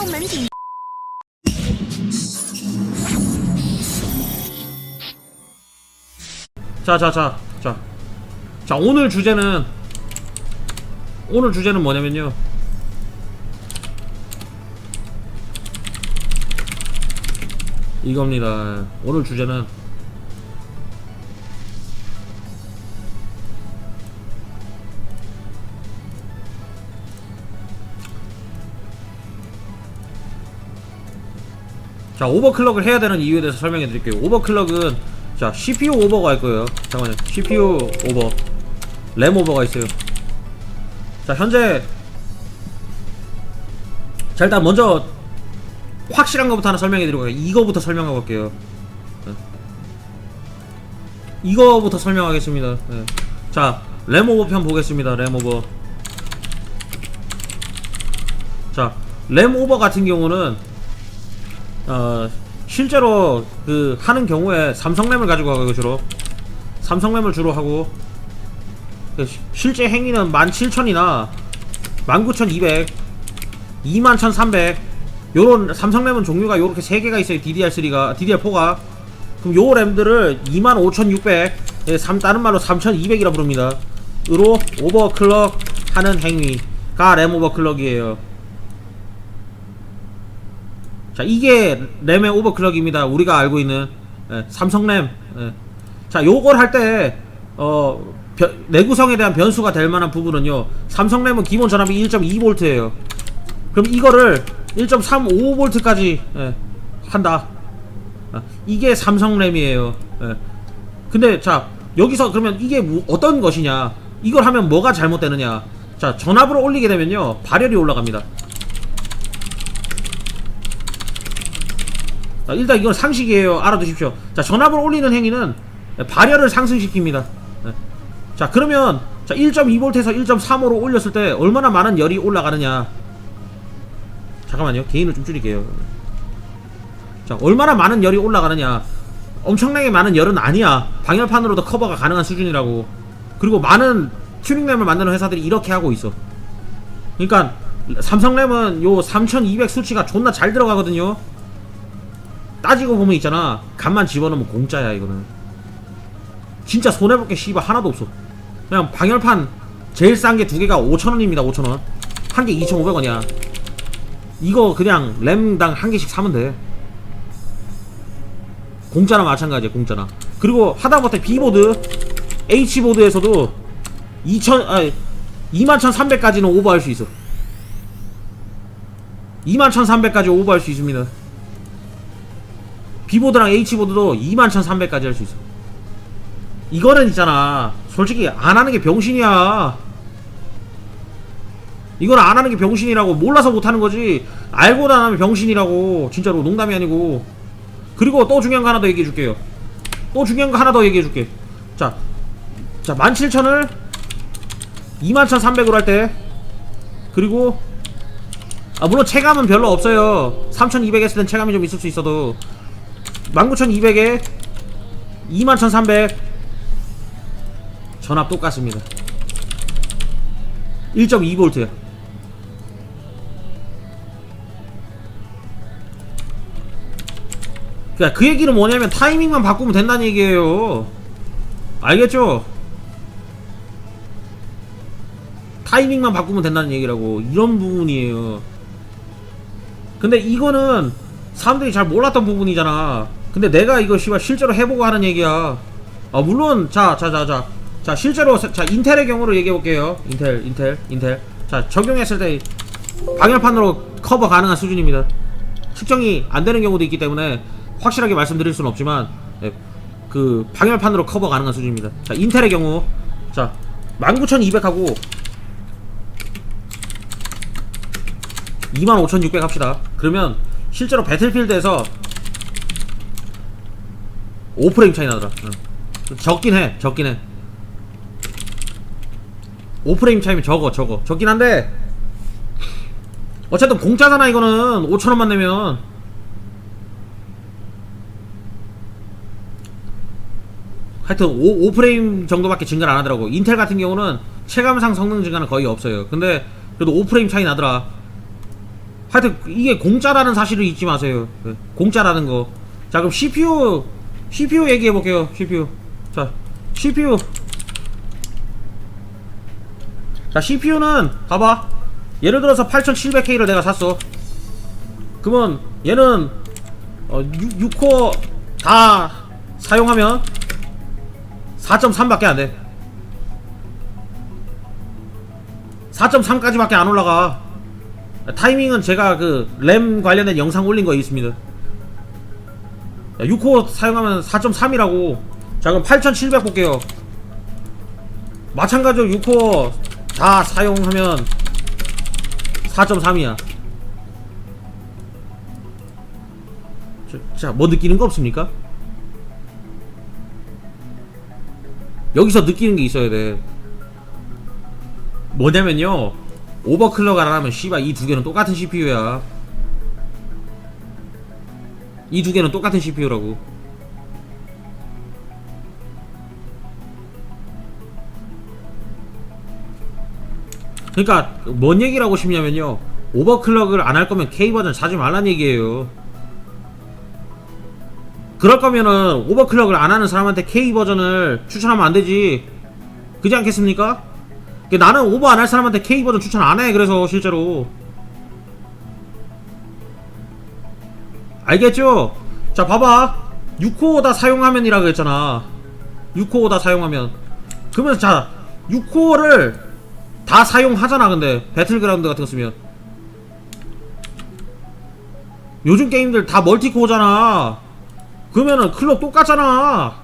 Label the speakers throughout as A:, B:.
A: 澳门警
B: 자, 자, 자, 자. 자, 오늘 주제는, 오늘 주제는 뭐냐면요. 이겁니다. 오늘 주제는, 자, 오버클럭을 해야 되는 이유에 대해서 설명해 드릴게요. 오버클럭은, 자, CPU 오버가 할 거예요. 잠깐만요. CPU 오버. 램 오버가 있어요. 자, 현재, 자, 일단 먼저, 확실한 것부터 하나 설명해 드리고. 이거부터 설명하고 갈게요. 네. 이거부터 설명하겠습니다. 네. 자, 램 오버 편 보겠습니다. 램 오버. 자, 램 오버 같은 경우는 어, 실제로 그 하는 경우에 삼성램을 가지고 가요 주로. 삼성램을 주로 하고. 그 시- 실제 행위는 17,000이나 19,200 21,300 요런 삼성램은 종류가 요렇게 세 개가 있어요. DDR3가 DDR4가. 그럼 요 램들을 25,600 예, 삼- 다른 말로 3,200이라 부릅니다. 으로 오버클럭 하는 행위가 램 오버클럭이에요 자 이게 램의 오버클럭입니다. 우리가 알고 있는 예, 삼성 램. 예. 자 요걸 할때 어, 변- 내구성에 대한 변수가 될 만한 부분은요 삼성 램은 기본 전압이 1.2V예요. 그럼 이거를 1.35V까지 예, 한다. 아, 이게 삼성 램이에요. 예. 근데 자 여기서 그러면 이게 뭐- 어떤 것이냐? 이걸 하면 뭐가 잘못되느냐? 자 전압을 올리게 되면요 발열이 올라갑니다 자, 일단 이건 상식이에요. 알아두십시오. 자, 전압을 올리는 행위는 발열을 상승시킵니다. 네. 자, 그러면 자, 1.2V에서 1.35로 올렸을 때 얼마나 많은 열이 올라가느냐? 잠깐만요. 개인을 좀 줄일게요. 자, 얼마나 많은 열이 올라가느냐? 엄청나게 많은 열은 아니야. 방열판으로도 커버가 가능한 수준이라고. 그리고 많은 튜닝램을 만드는 회사들이 이렇게 하고 있어. 그러니까 삼성램은 요 3200 수치가 존나 잘 들어가거든요. 따지고 보면 있잖아. 간만 집어넣으면 공짜야 이거는. 진짜 손해볼 게 씨발 하나도 없어. 그냥 방열판 제일 싼 게 두 개가 5천원입니다 5천원. 한 개 2,500원이야. 이거 그냥 램당 한 개씩 사면 돼. 공짜나 마찬가지야 공짜나. 그리고 하다못해 B보드 H보드에서도 2천 아 21,300까지는 오버할 수 있어. 21,300까지 오버할 수 있습니다 B보드랑 H보드도 21,300까지 할 수 있어. 이거는 있잖아. 솔직히 안 하는 게 병신이야. 이건 안 하는 게 병신이라고 몰라서 못 하는 거지. 알고도 안 하면 병신이라고. 진짜로 농담이 아니고. 그리고 또 중요한 거 하나 더 얘기해 줄게요. 또 중요한 거 하나 더 얘기해 줄게. 자. 자, 17,000을 21,300으로 할 때. 그리고 아 물론 체감은 별로 없어요. 3,200 했을 땐 체감이 좀 있을 수 있어도 19,200에 21,300 전압 똑같습니다. 1.2V야 그러니까 그 얘기는 뭐냐면 타이밍만 바꾸면 된다는 얘기예요. 알겠죠? 타이밍만 바꾸면 된다는 얘기라고. 이런 부분이에요. 근데 이거는 사람들이 잘 몰랐던 부분이잖아. 근데 내가 이거 씨발 실제로 해보고 하는 얘기야. 아 물론 자 자 자 자 자 실제로 자, 자 인텔의 경우로 얘기해 볼게요. 인텔 인텔 인텔 자 적용했을 때 방열판으로 커버 가능한 수준입니다. 측정이 안 되는 경우도 있기 때문에 확실하게 말씀드릴 수는 없지만 예, 그 방열판으로 커버 가능한 수준입니다. 자 인텔의 경우 자 19200하고 25,600 합시다. 그러면 실제로 배틀필드에서 5프레임 차이 나더라. 응. 적긴 해. 적긴 해. 5프레임 차이면 적어. 적어. 적긴 한데 어쨌든 공짜잖아 이거는 5천원만 내면 하여튼 5, 5프레임 정도밖에 증가를 안 하더라고 인텔 같은 경우는 체감상 성능 증가는 거의 없어요 근데 그래도 5프레임 차이 나더라 하여튼 이게 공짜라는 사실을 잊지 마세요. 네, 공짜라는 거. 자 그럼 CPU CPU 얘기해 볼게요. CPU. 자 CPU. 자 CPU는 봐봐. 예를 들어서 8700K를 내가 샀어. 그러면 얘는 어, 6, 코어다 사용하면 4.3밖에 안 돼. 4.3까지밖에 안 올라가. 타이밍은 제가 그 램 관련된 영상 올린 거 있습니다. 6코어 사용하면 4.3이라고. 자 그럼 8700 볼게요. 마찬가지로 6코어 다 사용하면 4.3이야. 자, 뭐 느끼는 거 없습니까? 여기서 느끼는 게 있어야 돼. 뭐냐면요. 오버클럭 안 하면 씨발 이 두 개는 똑같은 CPU야. 이 두 개는 똑같은 CPU라고. 그러니까 뭔 얘기를 하고 싶냐면요. 오버클럭을 안 할 거면 K 버전 사지 말란 얘기예요. 그럴 거면은 오버클럭을 안 하는 사람한테 K 버전을 추천하면 안 되지. 그지 않겠습니까? 그 나는 오버 안 할 사람한테 K 버전 추천 안 해. 그래서 실제로 알겠죠? 자 봐봐. 6코어 다 사용하면이라 그랬잖아. 6코어 다 사용하면. 그러면 자 6코어를 다 사용하잖아 근데. 배틀그라운드 같은 거 쓰면. 요즘 게임들 다 멀티코어잖아. 그러면은 클럭 똑같잖아.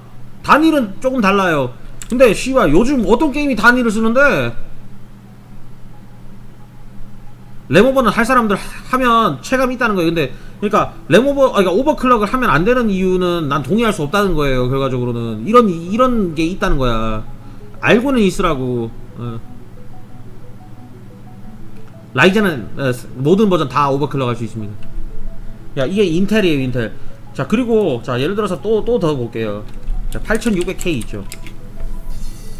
B: 단일은 조금 달라요. 근데 씨발 요즘 어떤 게임이 단일을 쓰는데 램오버는 할 사람들 하- 하면 체감이 있다는 거예요. 근데 그러니까 램오버 아 그러니까 오버클럭을 하면 안 되는 이유는 난 동의할 수 없다는 거예요 결과적으로는. 이런 이런 게 있다는 거야. 알고는 있으라고. 어. 라이젠은 어, 모든 버전 다 오버클럭 할 수 있습니다. 야 이게 인텔이에요 인텔. 자 그리고 자 예를 들어서 또 또 더 볼게요. 자 8600K 있죠.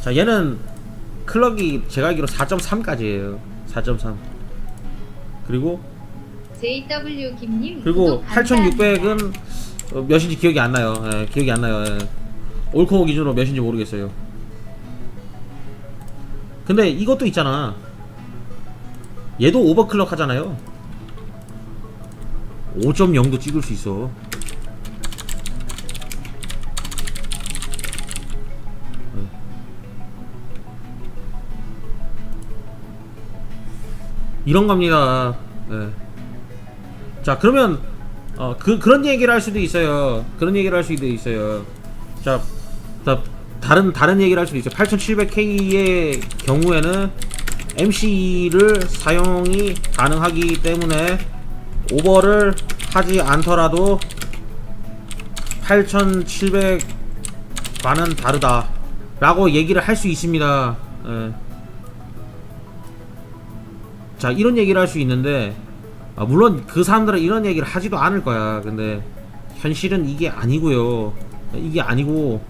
B: 자 얘는 클럭이 제가 알기로 4.3까지예요. 4.3 그리고
A: JW 김님
B: 그리고
A: 구독 감사합니다.
B: 8600은 어, 몇인지 기억이 안 나요. 예, 기억이 안 나요. 예. 올코어 기준으로 몇인지 모르겠어요. 근데 이것도 있잖아. 얘도 오버클럭 하잖아요. 5.0도 찍을 수 있어 이런 겁니다. 예. 자 그러면 어 그 그런 얘기를 할 수도 있어요. 그런 얘기를 할 수도 있어요. 자, 자 다른 다른 얘기를 할 수도 있어요. 8700K의 경우에는 MC를 사용이 가능하기 때문에 오버를 하지 않더라도 8700과는 다르다 라고 얘기를 할 수 있습니다. 예. 자 이런 얘기를 할 수 있는데 아, 물론 그 사람들은 이런 얘기를 하지도 않을 거야. 근데 현실은 이게 아니고요. 이게 아니고.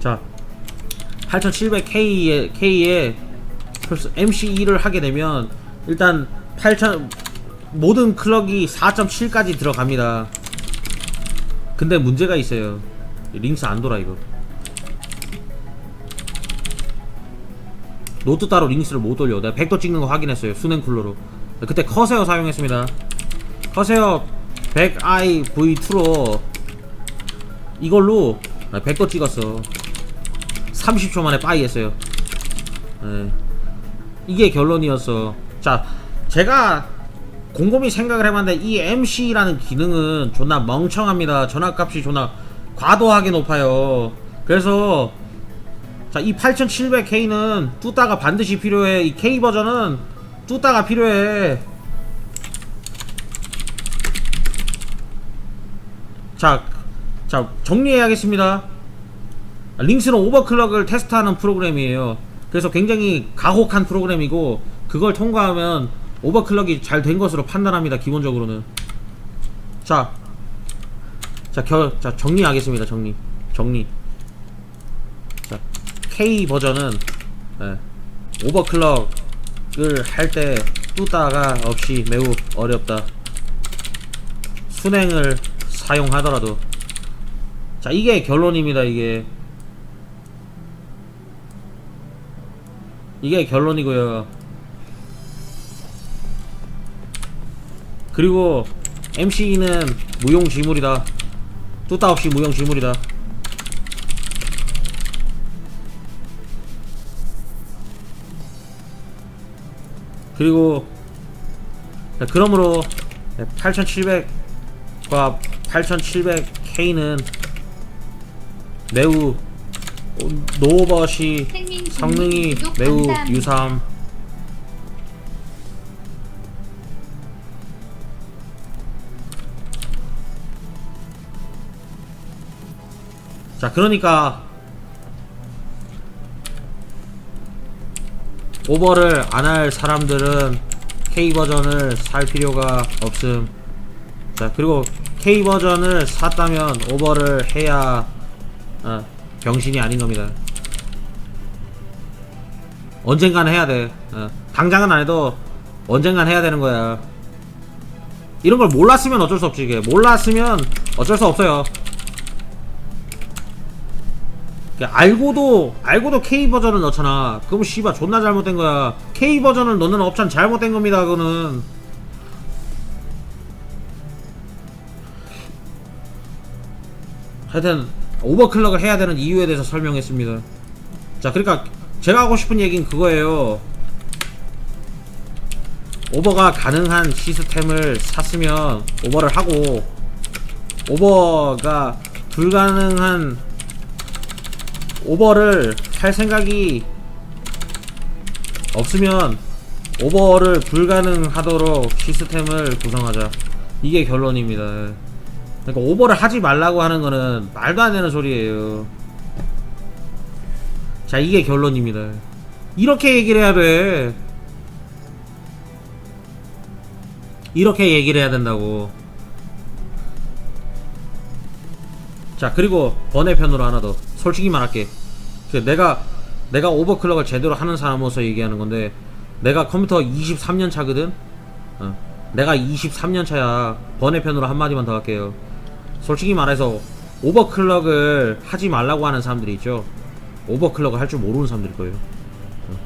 B: 자 8700K에 K에 MC2를 하게 되면 일단 8000 모든 클럭이 4.7까지 들어갑니다. 근데 문제가 있어요. 링스 안 돌아 이거 노트 따로 링스를 못 돌려. 내가 100도 찍는 거 확인했어요. 수냉 쿨러로. 그때 커세어 사용했습니다. 커세어 100i V2로 이걸로 100도 찍었어. 30초 만에 빠이 했어요. 예. 이게 결론이었어. 자, 제가 곰곰이 생각을 해봤는데 이 MC라는 기능은 존나 멍청합니다. 전압값이 존나 과도하게 높아요. 그래서 자, 이 8700K는 뚜따가 반드시 필요해. 이 K 버전은 뚜따가 필요해. 자, 자, 정리해야겠습니다. 링스는 오버클럭을 테스트하는 프로그램이에요. 그래서 굉장히 가혹한 프로그램이고, 그걸 통과하면 오버클럭이 잘 된 것으로 판단합니다. 기본적으로는. 자, 자, 겨, 자, 정리하겠습니다. 정리. 정리. 자, K 버전은 예, 오버클럭을 할 때 뚜따가 없이 매우 어렵다. 순행을 사용하더라도. 자 이게 결론입니다 이게. 이게 결론이고요. 그리고 MC는 무용지물이다. 뚜따 없이 무용지물이다 그리고 자, 그러므로 8700과 8700K는 매우 노버시 성능이 매우. 유사함 자 그러니까 오버를 안 할 사람들은 K 버전을 살 필요가 없음. 자 그리고 K 버전을 샀다면 오버를 해야 어, 병신이 아닌 겁니다. 언젠간 해야 돼. 어, 당장은 안 해도 언젠간 해야 되는 거야. 이런 걸 몰랐으면 어쩔 수 없지. 이게 몰랐으면 어쩔 수 없어요. 알고도 알고도 K 버전을 넣잖아. 그럼 씨발 존나 잘못된 거야. K 버전을 넣는 업체는 잘못된 겁니다. 그거는. 하여튼 오버클럭을 해야 되는 이유에 대해서 설명했습니다. 자, 그러니까 제가 하고 싶은 얘기는 그거예요. 오버가 가능한 시스템을 샀으면 오버를 하고 오버가 불가능한 오버를 할 생각이 없으면 오버를 불가능하도록 시스템을 구성하자. 이게 결론입니다. 그러니까 오버를 하지 말라고 하는 거는 말도 안 되는 소리예요. 자, 이게 결론입니다. 이렇게 얘기를 해야 돼. 이렇게 얘기를 해야 된다고. 자 그리고 번외편으로 하나 더 솔직히 말할게. 그 내가 내가 오버클럭을 제대로 하는 사람으로서 얘기하는 건데 내가 컴퓨터 23년 차거든? 어, 내가 23년 차야 번외편으로 한 마디만 더 할게요. 솔직히 말해서 오버클럭을 하지 말라고 하는 사람들이 있죠. 오버클럭을 할 줄 모르는 사람들일 거예요. 어.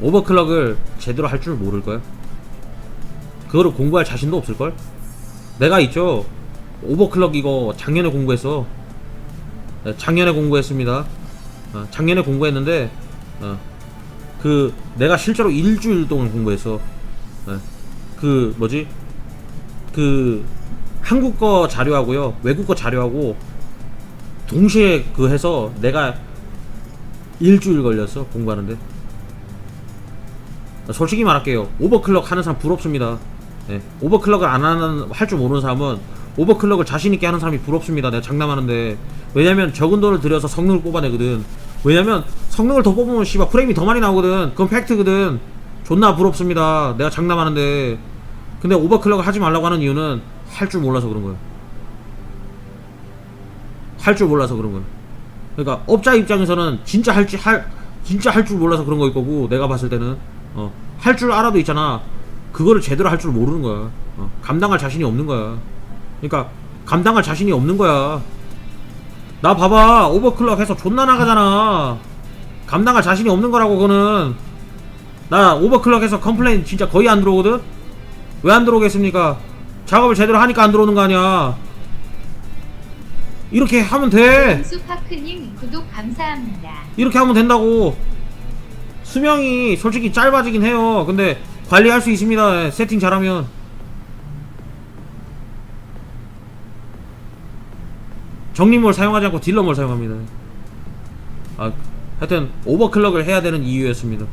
B: 오버클럭을 제대로 할 줄 모를 거야 그거를 공부할 자신도 없을 걸? 내가 있죠. 오버클럭 이거 작년에 공부했어. 네, 작년에 공부했습니다. 어, 작년에 공부했는데 어, 그 내가 실제로 일주일 동안 공부했어. 네, 그 뭐지? 그 한국 거 자료하고요, 외국 거 자료하고 동시에 그 해서 내가 일주일 걸렸어 공부하는데. 솔직히 말할게요. 오버클럭 하는 사람 부럽습니다. 네, 오버클럭을 안 하는 할 줄 모르는 사람은 오버클럭을 자신 있게 하는 사람이 부럽습니다. 내가 장담하는데 왜냐면 적은 돈을 들여서 성능을 뽑아내거든. 왜냐면 성능을 더 뽑으면 씨발 프레임이 더 많이 나오거든. 그건 팩트거든. 존나 부럽습니다. 내가 장담하는데 근데 오버클럭을 하지 말라고 하는 이유는 할 줄 몰라서 그런 거야. 할 줄 몰라서 그런 거야. 그러니까 업자 입장에서는 진짜 할줄할 진짜 할 줄 몰라서 그런 거일 거고 내가 봤을 때는 어, 할 줄 알아도 있잖아. 그거를 제대로 할 줄 모르는 거야. 어, 감당할 자신이 없는 거야. 그러니까 감당할 자신이 없는 거야. 나 봐봐 오버클럭 해서 존나 나가잖아. 감당할 자신이 없는 거라고 그거는. 나 오버클럭 해서 컴플레인 진짜 거의 안 들어오거든. 왜 안 들어오겠습니까? 작업을 제대로 하니까 안 들어오는 거 아니야. 이렇게 하면 돼.
A: 수파크님 구독 감사합니다.
B: 이렇게 하면 된다고. 수명이 솔직히 짧아지긴 해요. 근데 관리할 수 있습니다. 세팅 잘하면. 정리몰 사용하지 않고 딜러몰 사용합니다. 아, 하여튼 오버클럭을 해야 되는 이유였습니다.